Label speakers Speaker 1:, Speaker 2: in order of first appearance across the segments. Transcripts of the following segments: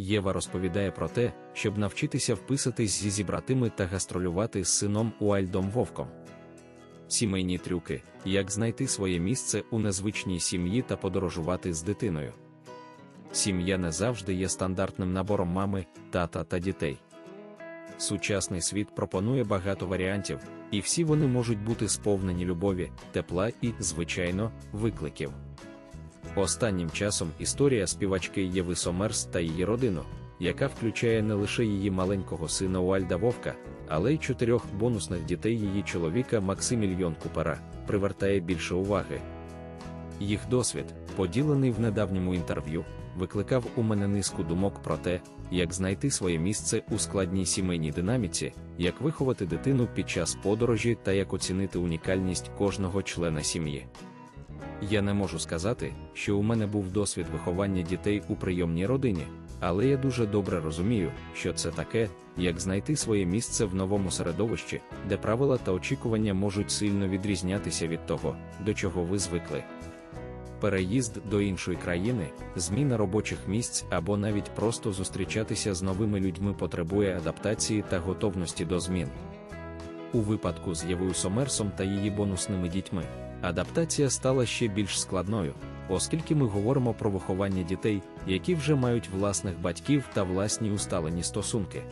Speaker 1: Єва розповідає про те, щоб навчитися вписатись зі зібратими та гастролювати з сином Уальдом Вовком. Сімейні трюки, як знайти своє місце у незвичній сім'ї та подорожувати з дитиною. Сім'я не завжди є стандартним набором мами, тата та дітей. Сучасний світ пропонує багато варіантів, і всі вони можуть бути сповнені любові, тепла і, звичайно, викликів. Останнім часом історія співачки Єви Сомерс та її родину, яка включає не лише її маленького сина Уальда Вовка, але й чотирьох бонусних дітей її чоловіка Максимільйон Купера, привертає більше уваги. Їх досвід, поділений в недавньому інтерв'ю, викликав у мене низку думок про те, як знайти своє місце у складній сімейній динаміці, як виховати дитину під час подорожі та як оцінити унікальність кожного члена сім'ї. Я не можу сказати, що у мене був досвід виховання дітей у прийомній родині, але я дуже добре розумію, що це таке, як знайти своє місце в новому середовищі, де правила та очікування можуть сильно відрізнятися від того, до чого ви звикли. Переїзд до іншої країни, зміна робочих місць або навіть просто зустрічатися з новими людьми потребує адаптації та готовності до змін. У випадку з Євою Сомерсом та її бонусними дітьми адаптація стала ще більш складною, оскільки ми говоримо про виховання дітей, які вже мають власних батьків та власні усталені стосунки.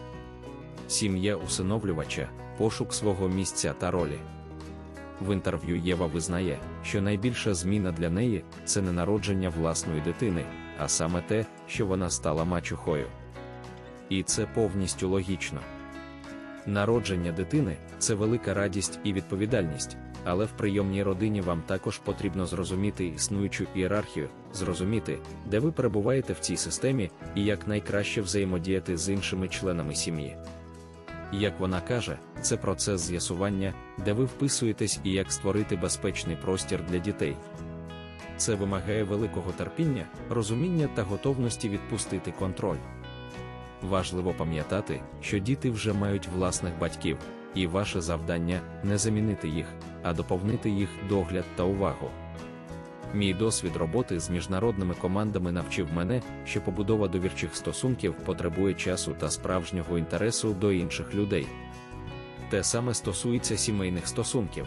Speaker 1: Сім'я усиновлювача, пошук свого місця та ролі. В інтерв'ю Єва визнає, що найбільша зміна для неї це не народження власної дитини, а саме те, що вона стала мачухою. І це повністю логічно. Народження дитини це велика радість і відповідальність, але в прийомній родині вам також потрібно зрозуміти існуючу ієрархію, зрозуміти, де ви перебуваєте в цій системі і як найкраще взаємодіяти з іншими членами сім'ї. Як вона каже, це процес з'ясування, де ви вписуєтесь і як створити безпечний простір для дітей. Це вимагає великого терпіння, розуміння та готовності відпустити контроль. Важливо пам'ятати, що діти вже мають власних батьків, і ваше завдання не замінити їх, а доповнити їх догляд та увагу. Мій досвід роботи з міжнародними командами навчив мене, що побудова довірчих стосунків потребує часу та справжнього інтересу до інших людей. Те саме стосується сімейних стосунків.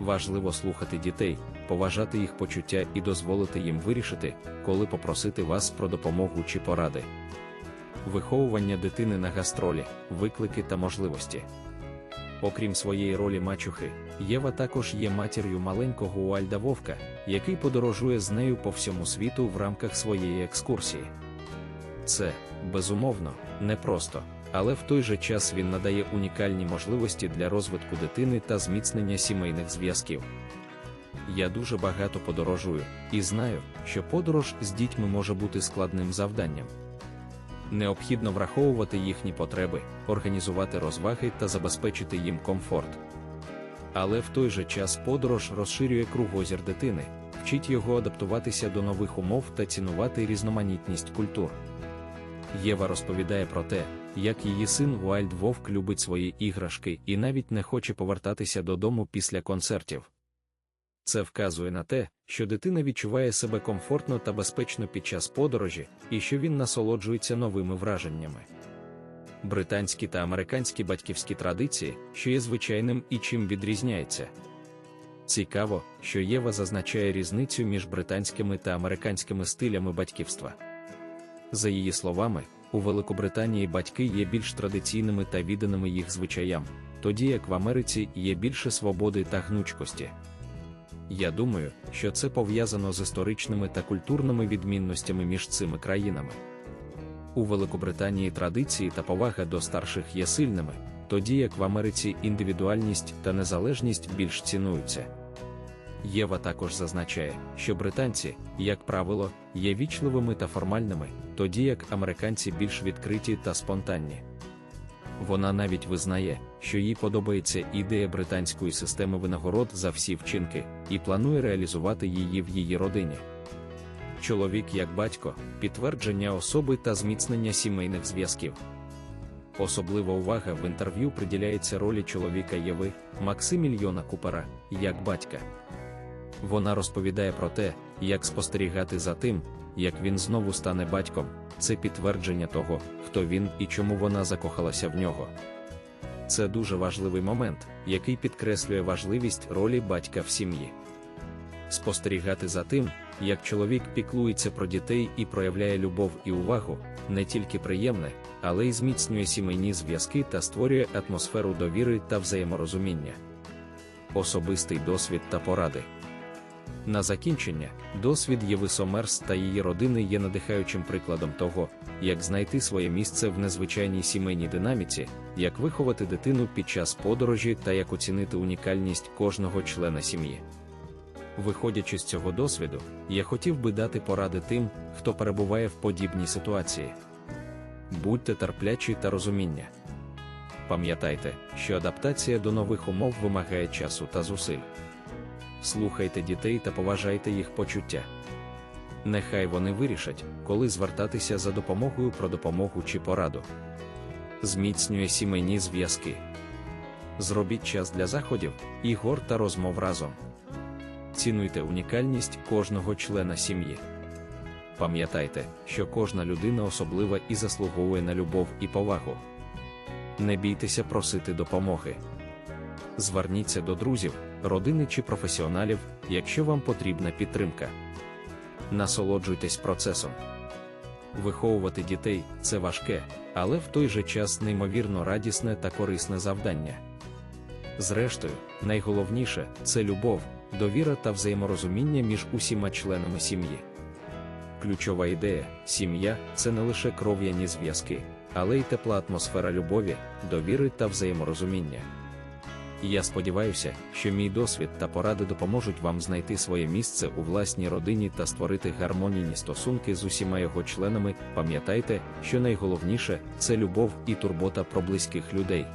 Speaker 1: Важливо слухати дітей, поважати їх почуття і дозволити їм вирішити, коли попросити вас про допомогу чи поради. Виховування дитини на гастролі, виклики та можливості. Окрім своєї ролі мачухи, Єва також є матір'ю маленького Уальда Вовка, який подорожує з нею по всьому світу в рамках своєї екскурсії. Це, безумовно, непросто, але в той же час він надає унікальні можливості для розвитку дитини та зміцнення сімейних зв'язків. Я дуже багато подорожую і знаю, що подорож з дітьми може бути складним завданням. Необхідно враховувати їхні потреби, організувати розваги та забезпечити їм комфорт. Але в той же час подорож розширює кругозір дитини, вчить його адаптуватися до нових умов та цінувати різноманітність культур. Єва розповідає про те, як її син Уайлд Вовк любить свої іграшки і навіть не хоче повертатися додому після концертів. Це вказує на те, що дитина відчуває себе комфортно та безпечно під час подорожі і що він насолоджується новими враженнями. Британські та американські батьківські традиції, що є звичайним і чим відрізняється. Цікаво, що Єва зазначає різницю між британськими та американськими стилями батьківства. За її словами, у Великобританії батьки є більш традиційними та відданими їх звичаям, тоді як в Америці є більше свободи та гнучкості. Я думаю, що це пов'язано з історичними та культурними відмінностями між цими країнами. У Великобританії традиції та повага до старших є сильними, тоді як в Америці індивідуальність та незалежність більш цінуються. Єва також зазначає, що британці, як правило, є вічливими та формальними, тоді як американці більш відкриті та спонтанні. Вона навіть визнає, що їй подобається ідея британської системи винагород за всі вчинки, і планує реалізувати її в її родині. Чоловік як батько, підтвердження особи та зміцнення сімейних зв'язків. Особлива увага в інтерв'ю приділяється ролі чоловіка Єви, Максимільйона Купера, як батька. Вона розповідає про те, як спостерігати за тим, як він знову стане батьком, це підтвердження того, хто він і чому вона закохалася в нього. Це дуже важливий момент, який підкреслює важливість ролі батька в сім'ї. Спостерігати за тим, як чоловік піклується про дітей і проявляє любов і увагу, не тільки приємне, але й зміцнює сімейні зв'язки та створює атмосферу довіри та взаєморозуміння. Особистий досвід та поради. На закінчення, досвід Єви Сомерс та її родини є надихаючим прикладом того, як знайти своє місце в незвичайній сімейній динаміці, як виховати дитину під час подорожі та як оцінити унікальність кожного члена сім'ї. Виходячи з цього досвіду, я хотів би дати поради тим, хто перебуває в подібній ситуації. Будьте терплячі та розуміння. Пам'ятайте, що адаптація до нових умов вимагає часу та зусиль. Слухайте дітей та поважайте їх почуття. Нехай вони вирішать, коли звертатися за допомогою про допомогу чи пораду. Зміцнює сімейні зв'язки. Зробіть час для заходів, ігор та розмов разом. Цінуйте унікальність кожного члена сім'ї. Пам'ятайте, що кожна людина особлива і заслуговує на любов і повагу. Не бійтеся просити допомоги. Зверніться до друзів, родини чи професіоналів, якщо вам потрібна підтримка. Насолоджуйтесь процесом. Виховувати дітей це важке, але в той же час неймовірно радісне та корисне завдання. Зрештою, найголовніше це любов, довіра та взаєморозуміння між усіма членами сім'ї. Ключова ідея сім'я це не лише кров'яні зв'язки, але й тепла атмосфера любові, довіри та взаєморозуміння. Я сподіваюся, що мій досвід та поради допоможуть вам знайти своє місце у власній родині та створити гармонійні стосунки з усіма його членами. Пам'ятайте, що найголовніше це любов і турбота про близьких людей.